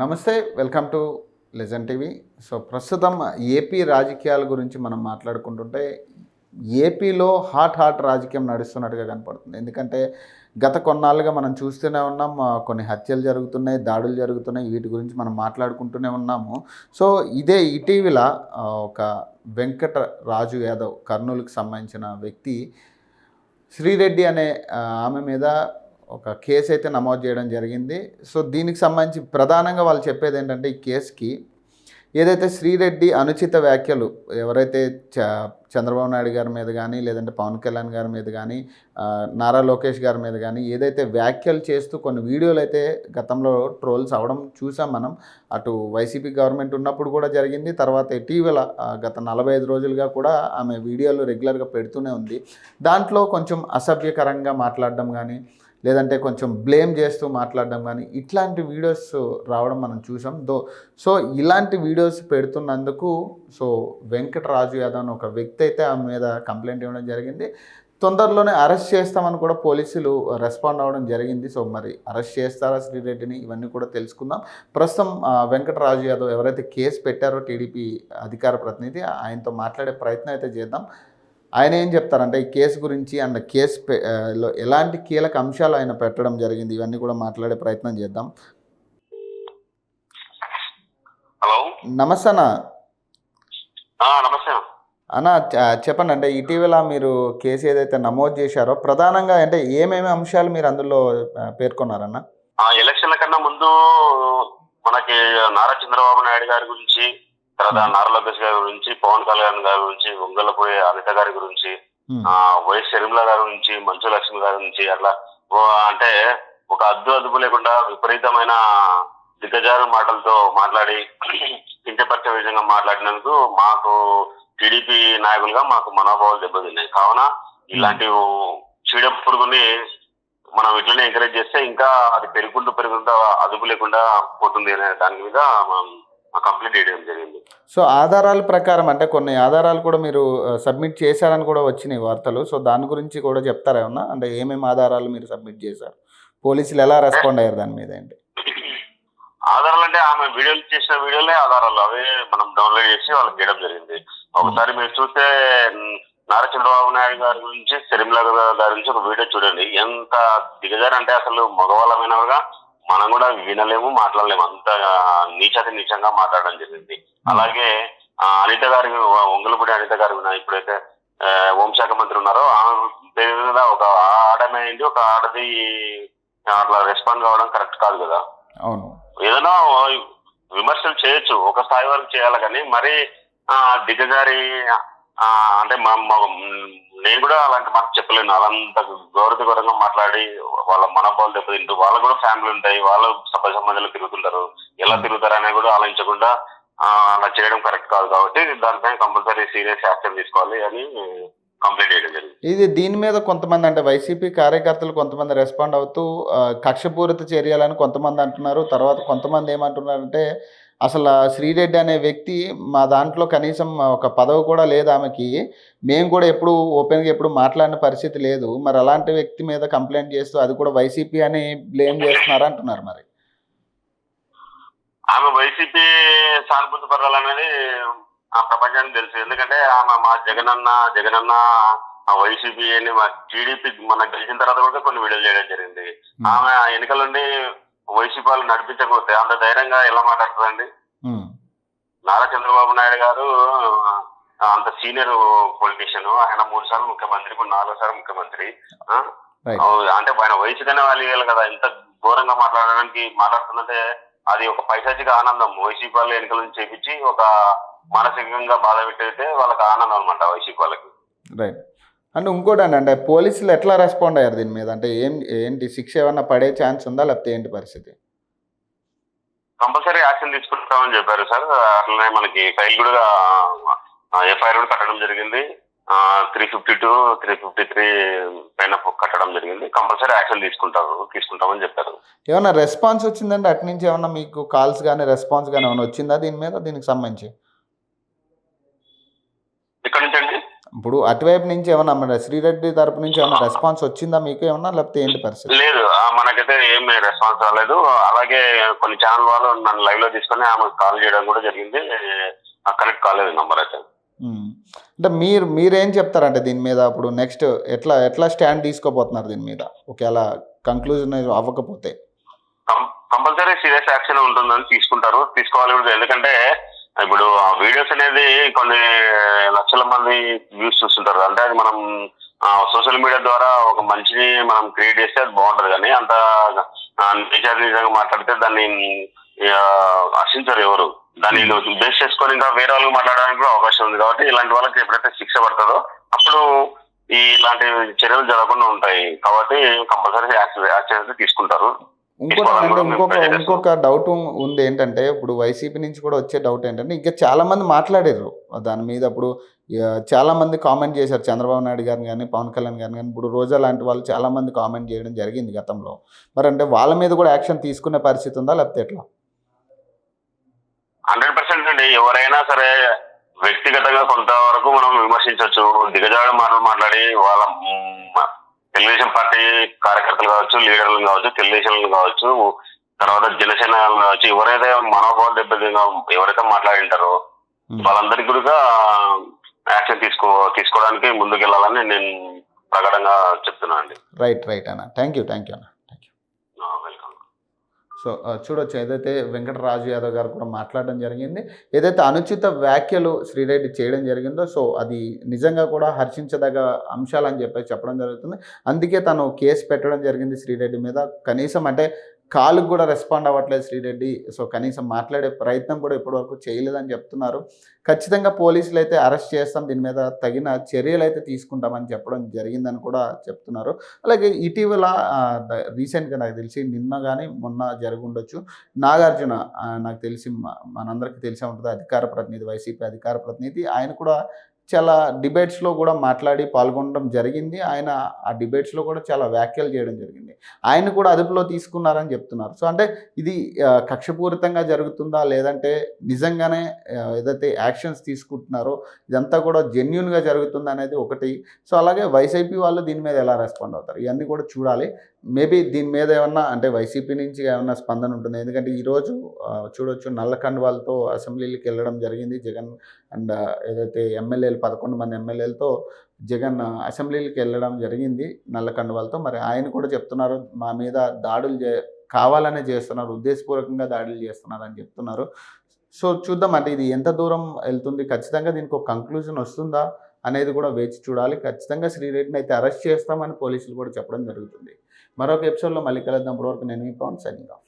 నమస్తే welcome to legend TV. So ప్రస్తుతం AP రాజకీయాల గురించి మనం మాట్లాడుకుంటుంటే ఏపీలో హాట్ హాట్ రాజకీయం నడుస్తున్నట్టుగా కనపడుతుంది. ఎందుకంటే గత కొన్నాళ్ళుగా మనం చూస్తూనే ఉన్నాం కొన్ని హత్యలు జరుగుతున్నాయి దాడులు జరుగుతున్నాయి వీటి గురించి మనం మాట్లాడుకుంటూనే ఉన్నాము. సో ఇదే ఇటీవల ఒక వెంకట రాజు యాదవ్ కర్నూలుకి సంబంధించిన వ్యక్తి శ్రీరెడ్డి అనే ఆమె మీద ఒక కేసు అయితే నమోదు చేయడం జరిగింది. సో దీనికి సంబంధించి ప్రధానంగా వాళ్ళు చెప్పేది ఏంటంటే ఈ కేసుకి ఏదైతే శ్రీరెడ్డి అనుచిత వ్యాఖ్యలు ఎవరైతే చ చంద్రబాబు నాయుడు గారి మీద కానీ లేదంటే పవన్ కళ్యాణ్ గారి మీద కానీ నారా లోకేష్ గారి మీద కానీ ఏదైతే వ్యాఖ్యలు చేస్తూ కొన్ని వీడియోలు అయితే గతంలో ట్రోల్స్ అవడం చూసాం మనం. అటు వైసీపీ గవర్నమెంట్ ఉన్నప్పుడు కూడా జరిగింది. తర్వాత ఇటీవల గత నలభై ఐదు రోజులుగా కూడా ఆమె వీడియోలు రెగ్యులర్గా పెడుతూనే ఉంది. దాంట్లో కొంచెం అసభ్యకరంగా మాట్లాడడం కానీ లేదంటే కొంచెం బ్లేమ్ చేస్తూ మాట్లాడడం కానీ ఇట్లాంటి వీడియోస్ రావడం మనం చూసాం. దో సో ఇలాంటి వీడియోస్ పెడుతున్నందుకు సో వెంకటరాజు యాదవ్ అని ఒక వ్యక్తి అయితే ఆమె మీద కంప్లైంట్ ఇవ్వడం జరిగింది. తొందరలోనే అరెస్ట్ చేస్తామని కూడా పోలీసులు రెస్పాండ్ అవ్వడం జరిగింది. సో మరి అరెస్ట్ చేస్తారా శ్రీరెడ్డిని? ఇవన్నీ కూడా తెలుసుకుందాం. ప్రస్తుతం ఆ, వెంకటరాజు యాదవ్ ఎవరైతే కేసు పెట్టారో టీడీపీ అధికార ప్రతినిధి ఆయనతో మాట్లాడే ప్రయత్నం అయితే చేద్దాం. ఆయన ఏం చెప్తారంటే ఈ కేసు గురించి అండ్ కేసు లో ఎలాంటి కీలక అంశాలు ఆయన పెట్టడం జరిగింది ఇవన్నీ కూడా మాట్లాడే ప్రయత్నం చేద్దాం. హలో? నమస్తే నమస్తే అన్న. చెప్పండి అంటే ఇటీవల మీరు కేసు ఏదైతే నమోదు చేశారో ప్రధానంగా అంటే ఏమేమి అంశాలు మీరు అందులో పేర్కొన్నారన్న ఆ ఎలక్షన్ల కన్నా ముందు మనకి నారా చంద్రబాబు నాయుడు గారి గురించి తర్వాత నారా లోకేష్ గారి గురించి పవన్ కళ్యాణ్ గారి గురించి ఉంగలపోయే అనిత గారి గురించి ఉమ్, ఆ వైఎస్ షర్మిల గారి గురించి మంచు లక్ష్మి గారి గురించి అట్లా అంటే ఒక అద్దు అదుపు లేకుండా విపరీతమైన దిగజారు మాటలతో మాట్లాడి కించపరిచే విధంగా మాట్లాడినందుకు మాకు టీడీపీ నాయకులుగా మాకు మనోభావాలు దెబ్బతిన్నాయి. కావున ఇలాంటి చీడ పురుగుని మనం ఇట్లనే ఎంకరేజ్ చేస్తే ఇంకా అది పెరుగుకుంటూ పెరుగుకుంటూ అదుపు లేకుండా పోతుంది అనే దాని మీద మనం కంప్లైంట్ చేయడం జరిగింది. సో ఆధారాల ప్రకారం అంటే కొన్ని ఆధారాలు కూడా మీరు సబ్మిట్ చేశారని కూడా వచ్చినాయి వార్తలు. సో దాని గురించి కూడా చెప్తారా ఏమన్నా? అంటే ఏమేమి ఆధారాలు మీరు సబ్మిట్ చేశారు? పోలీసులు ఎలా రెస్పాండ్ అయ్యారు దాని మీద ఏంటి? ఆధారాలు అంటే ఆమె వీడియోలు చేసిన వీడియోలే ఆధారాలు. అవే మనం డౌన్లోడ్ చేసి వాళ్ళకి చేయడం జరిగింది. ఒకసారి మీరు చూస్తే నారా చంద్రబాబు నాయుడు గారి గురించి శర్మిల గారి గురించి ఒక వీడియో చూడండి. ఎంత దిగజారు అంటే అసలు మగవాళ్ళమైనగా మనం కూడా వినలేము మాట్లాడలేము. అంత నీచతి నీచంగా మాట్లాడడం జరిగింది. అలాగే అనిత గారి ఒంగలపూడి అనిత గారి ఇప్పుడైతే హోంశాఖ మంత్రి ఉన్నారో ఆమె పేరు మీద ఒక ఆడమే అయింది ఒక ఆడది అట్లా రెస్పాండ్ కావడం కరెక్ట్ కాదు కదా? ఏదైనా విమర్శలు చేయొచ్చు ఒక స్థాయి వరకు చేయాలి కానీ మరి దిగజారి అంటే నేను కూడా అలాంటి మాట చెప్పలేను. అలాంత గౌరవకరంగా మాట్లాడి వాళ్ళ మనోభావాలు దెబ్బతింటూ వాళ్ళకు కూడా ఫ్యామిలీ ఉంటాయి. వాళ్ళు సభ సంబంధాలు తిరుగుతుంటారు. ఎలా తిరుగుతారు అనేది కూడా ఆలోచించకుండా అలా చేయడం కరెక్ట్ కాదు కాబట్టి దానిపైన కంపల్సరీ సీరియస్ యాక్షన్ తీసుకోవాలి అని కంప్లైంట్ చేయడం జరిగింది. ఇది దీని మీద కొంతమంది అంటే వైసీపీ కార్యకర్తలు కొంతమంది రెస్పాండ్ అవుతూ కక్షపూరిత చర్యలని కొంతమంది అంటున్నారు. తర్వాత కొంతమంది ఏమంటున్నారంటే అసలు శ్రీరెడ్డి అనే వ్యక్తి మా దాంట్లో కనీసం ఒక పదవి కూడా లేదు ఆమెకి. మేము కూడా ఎప్పుడు ఓపెన్గా ఎప్పుడు మాట్లాడిన పరిస్థితి లేదు. మరి అలాంటి వ్యక్తి మీద కంప్లైంట్ చేస్తూ అది కూడా వైసీపీ అని బ్లేమ్ చేస్తున్నారు అంటున్నారు మరి? ఆమె వైసీపీ సానుభూతి పడాలనేది ఆ ప్రపంచానికి తెలుసు. ఎందుకంటే ఆమె మా జగనన్న జగనన్న ఆ వైసీపీ అని మా టీడీపీ మన గెలిచిన తర్వాత కూడా కొన్ని వీడియోలు చేయడం జరిగింది. ఆమె ఆ ఎన్నికల నుండి వైసీపీ వాళ్ళు నడిపించకపోతే అంత ధైర్యంగా ఎలా మాట్లాడుతుందండి? నారా చంద్రబాబు నాయుడు గారు అంత సీనియర్ పొలిటీషియన్. ఆయన మూడు సార్లు ముఖ్యమంత్రి ఇప్పుడు నాలుగు సార్లు ముఖ్యమంత్రి. అంటే ఆయన వయసుగానే వాళ్ళు ఇవ్వాలి కదా. ఎంత ఘోరంగా మాట్లాడడానికి మాట్లాడుతుందంటే అది ఒక పైశాచిక ఆనందం. వైసీపీ వాళ్ళు ఎన్నికల నుంచి చేపించి ఒక మానసికంగా బాధ పెట్టయితే వాళ్ళకి ఆనందం అనమాట వైసీపీ వాళ్ళకి. రైట్ అంటే ఇంకోటి అండి అంటే పోలీసులు ఎట్లా రెస్పాండ్ అయ్యారు దీని మీద? అంటే ఏం ఏంటి? శిక్ష ఏమన్నా పడే ఛాన్స్ ఉందా? లేకపోతే ఏంటి పరిస్థితి? కంపల్సరీ యాక్షన్ తీసుకుంటామని చెప్పారు సార్. అట్లనే మనకి ఫైల్ కూడా ఎఫ్ఐఆర్ కూడా కట్టడం జరిగింది. Three fifty two three fifty three పైన కట్టడం జరిగింది. కంపల్సరీ యాక్షన్ తీసుకుంటారు తీసుకుంటామని చెప్పారు. ఏమన్నా రెస్పాన్స్ వచ్చిందంటే అటు నుంచి ఏమన్నా మీకు కాల్స్ కానీ రెస్పాన్స్ కానీ ఏమైనా వచ్చిందా దీని మీద? దీనికి సంబంధించి ఇక్కడ నుంచి అండి ఇప్పుడు అటువైపు నుంచి ఏమన్నా మన శ్రీరెడ్డి తరపు నుంచి ఏమన్నా రెస్పాన్స్ వచ్చిందా మీకు ఏమన్నా? లేకపోతే ఏంటి పరిస్థితి? లేదు ఆ, మనకైతే ఏం రెస్పాన్స్ రాలేదు. అలాగే కొన్ని ఛానల్ వాళ్ళు నన్ను లైవ్లో తీసుకొని ఆమెకు కాల్ చేయడం కూడా జరిగింది. కనెక్ట్ కాలేదు నంబర్ అయితే. ఉమ్. అంటే మీరు మీరేం చెప్తారంటే దీని మీద ఇప్పుడు నెక్స్ట్ ఎట్లా ఎట్లా స్టాండ్ తీసుకోబోతున్నారు దీని మీద? ఒకవేళ కంక్లూజన్ అవ్వకపోతే. కంపల్సరీ సీరియస్ యాక్షన్ ఉంటుందని తీసుకుంటారు. తీసుకోవాలి కూడా ఎందుకంటే ఇప్పుడు ఆ వీడియోస్ అనేది కొన్ని లక్షల మంది వ్యూస్ చూస్తుంటారు. అంటే అది మనం సోషల్ మీడియా ద్వారా ఒక మంచిని మనం క్రియేట్ చేస్తే అది బాగుంటది. కానీ అంత నిజంగా మాట్లాడితే దాన్ని ఆ, హర్షించరు ఎవరు. దాన్ని బేస్ చేసుకొని ఇంకా వేరే వాళ్ళకి మాట్లాడడానికి కూడా అవకాశం ఉంది. కాబట్టి ఇలాంటి వాళ్ళకి ఎప్పుడైతే శిక్ష పడుతుందో అప్పుడు ఈ ఇలాంటి చర్యలు జరగకుండా ఉంటాయి. కాబట్టి కంపల్సరీ యాక్షన్ తీసుకుంటారు. ఇంకోటి ఇంకొక ఇంకొక డౌట్ ఉంది ఏంటంటే ఇప్పుడు వైసీపీ నుంచి కూడా వచ్చే డౌట్ ఏంటంటే ఇంకా చాలా మంది మాట్లాడారు దాని మీద ఇప్పుడు ఆ, చాలా మంది కామెంట్ చేశారు. చంద్రబాబు నాయుడు గారిని కానీ పవన్ కళ్యాణ్ గారిని కానీ ఇప్పుడు రోజా లాంటి వాళ్ళు చాలా మంది కామెంట్ చేయడం జరిగింది గతంలో. మరి అంటే వాళ్ళ మీద కూడా యాక్షన్ తీసుకునే పరిస్థితి ఉందా? లేకపోతే ఎట్లా? హండ్రెడ్ పర్సెంట్ అండి. ఎవరైనా సరే వ్యక్తిగతంగా కొంతవరకు మనం విమర్శించవచ్చు దిగజాడ మాటలు మాట్లాడి వాళ్ళ తెలుగుదేశం పార్టీ కార్యకర్తలు కావచ్చు లీడర్లు కావచ్చు తెలుగుదేశం కావచ్చు తర్వాత జనసేన కావచ్చు ఎవరైతే మనోభావం దెబ్బతిగా ఎవరైతే మాట్లాడింటారో. వాళ్ళందరికీ కూడా యాక్షన్ తీసుకో తీసుకోవడానికి ముందుకెళ్ళాలని నేను ప్రకటనగా చెప్తున్నాను అండి రైట్ రైట్ అన్న. థ్యాంక్ యూ థ్యాంక్ యూ అన్న. సో చూడొచ్చు. ఏదైతే వెంకటరాజు యాదవ్ గారు కూడా మాట్లాడడం జరిగింది ఏదైతే అనుచిత వ్యాఖ్యలు శ్రీరెడ్డి చేయడం జరిగిందో సో అది నిజంగా కూడా హర్షించదగ అంశాలు అని చెప్పి చెప్పడం జరుగుతుంది. అందుకే తను కేసు పెట్టడం జరిగింది శ్రీరెడ్డి మీద. కనీసం అంటే కాలుకు కూడా రెస్పాండ్ అవ్వట్లేదు శ్రీరెడ్డి. సో కనీసం మాట్లాడే ప్రయత్నం కూడా ఇప్పటివరకు చేయలేదని చెప్తున్నారు. ఖచ్చితంగా పోలీసులు అయితే అరెస్ట్ చేస్తాం దీని మీద తగిన చర్యలు అయితే తీసుకుంటామని చెప్పడం జరిగిందని కూడా చెప్తున్నారు. అలాగే ఇటీవల రీసెంట్గా నాకు తెలిసి నిన్న కానీ మొన్న జరిగి ఉండొచ్చు. నాగార్జున నాకు తెలిసి మనందరికీ తెలిసే ఉంటుంది అధికార ప్రతినిధి వైసీపీ అధికార ప్రతినిధి. ఆయన కూడా చాలా డిబేట్స్లో కూడా మాట్లాడి పాల్గొనడం జరిగింది. ఆయన ఆ డిబేట్స్లో కూడా చాలా వ్యాఖ్యలు చేయడం జరిగింది. ఆయన కూడా అదుపులో తీసుకున్నారని చెప్తున్నారు. సో అంటే ఇది కక్షపూరితంగా జరుగుతుందా? లేదంటే నిజంగానే ఏదైతే యాక్షన్స్ తీసుకుంటున్నారో ఇదంతా కూడా జెన్యున్గా జరుగుతుందా అనేది ఒకటి. సో అలాగే వైసీపీ వాళ్ళు దీని మీద ఎలా రెస్పాండ్ అవుతారు? ఇవన్నీ కూడా చూడాలి. మేబీ దీని మీద ఏమన్నా అంటే వైసీపీ నుంచి ఏమన్నా స్పందన ఉంటుంది. ఎందుకంటే ఈరోజు చూడొచ్చు నల్ల కండువాలతో అసెంబ్లీకి వెళ్ళడం జరిగింది. జగన్ అండ్ ఏదైతే ఎమ్మెల్యేలు పదకొండు మంది ఎమ్మెల్యేలతో జగన్ అసెంబ్లీలకి వెళ్ళడం జరిగింది నల్ల కండువాలతో. మరి ఆయన కూడా చెప్తున్నారు మా మీద దాడులు చే కావాలనే చేస్తున్నారు ఉద్దేశపూర్వకంగా దాడులు చేస్తున్నారు అని చెప్తున్నారు. సో చూద్దాం అంటే ఇది ఎంత దూరం వెళ్తుంది? ఖచ్చితంగా దీనికి ఒక కంక్లూజన్ వస్తుందా అనేది కూడా వేచి చూడాలి. ఖచ్చితంగా శ్రీరెడ్డిని అయితే అరెస్ట్ చేస్తామని పోలీసులు కూడా చెప్పడం జరుగుతుంది. మరొక ఎపిసోడ్లో మళ్ళీ కలుద్దాం. ఇప్పటివరకు నేను మీ పవన్ సైనింగ్ ఆఫ్